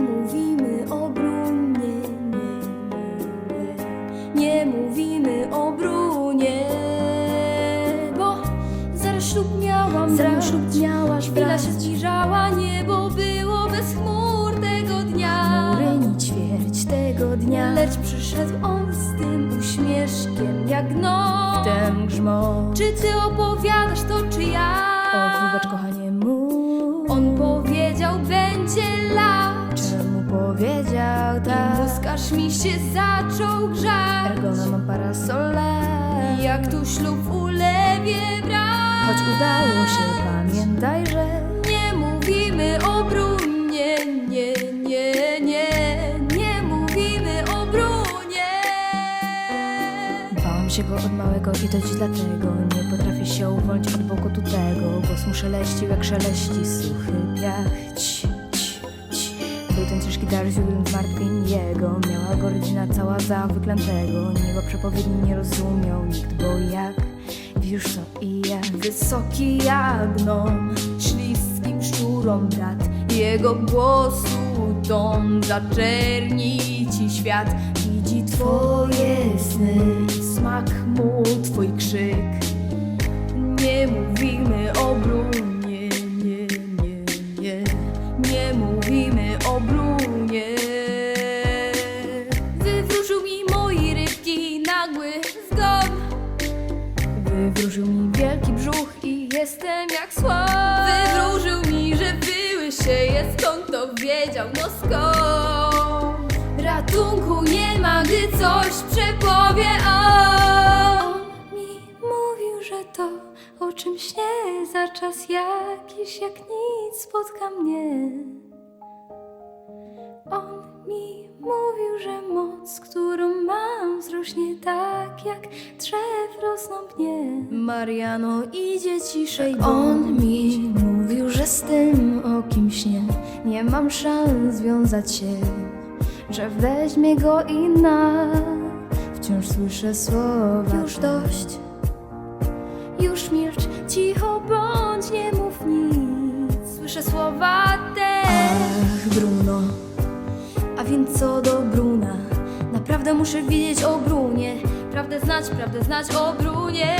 mówimy o Brunie, nie, nie, nie, mówimy o Brunie, bo zaraz ślub miałam, Zaraz ślub miałaś, chwila brać. się zbliżała, niebo było bez chmur tego dnia. Chmury ćwierć tego dnia Lecz przyszedł on z tym uśmieszkiem jak noc. Ten grzmot Czy ty opowiadasz to, czy ja? Odwróbacz kochanie aż mi się zaczął grzać. Ergona mam parasolę Jak tu ślub ulewie brać. Choć udało się, pamiętaj, że Nie mówimy o Brunie, nie, nie, nie. Nie mówimy o Brunie. Bałam się go od małego i to dziś dlatego Nie potrafię się uwolnić od boku tego Głos mu szeleścił jak szeleści suchy piach dar źródłem zmartwień jego. Miała go rodzina cała za wyklętego Niebo przepowiedni nie rozumiał nikt, bo jak? Wiesz co i ja Wysoki jak Śliskim szczurom brat. Jego głosu ton Zaczerni ci świat. Widzi twoje sny Smak mu twój krzyk Wywróżył mi wielki brzuch i Jestem jak słon. Wywróżył mi, że wyły się jest skąd to wiedział, no skąd. Ratunku nie ma, gdy coś przepowie on. On mi mówił, że to o czym śnie za czas jakiś jak nic spotka mnie. On drzew rosną pnie. Mariano idzie ciszej, On mi mówił, że z tym o kimś nie, nie mam szans związać się, że weźmie go inna. Wciąż słyszę słowa, Już dość, już milcz, cicho bądź, nie mów nic. Słyszę słowa te, Ach, Bruno, a więc co do Bruna. Naprawdę muszę wiedzieć o Brunie, prawdę znać, prawdę znać o Brunie.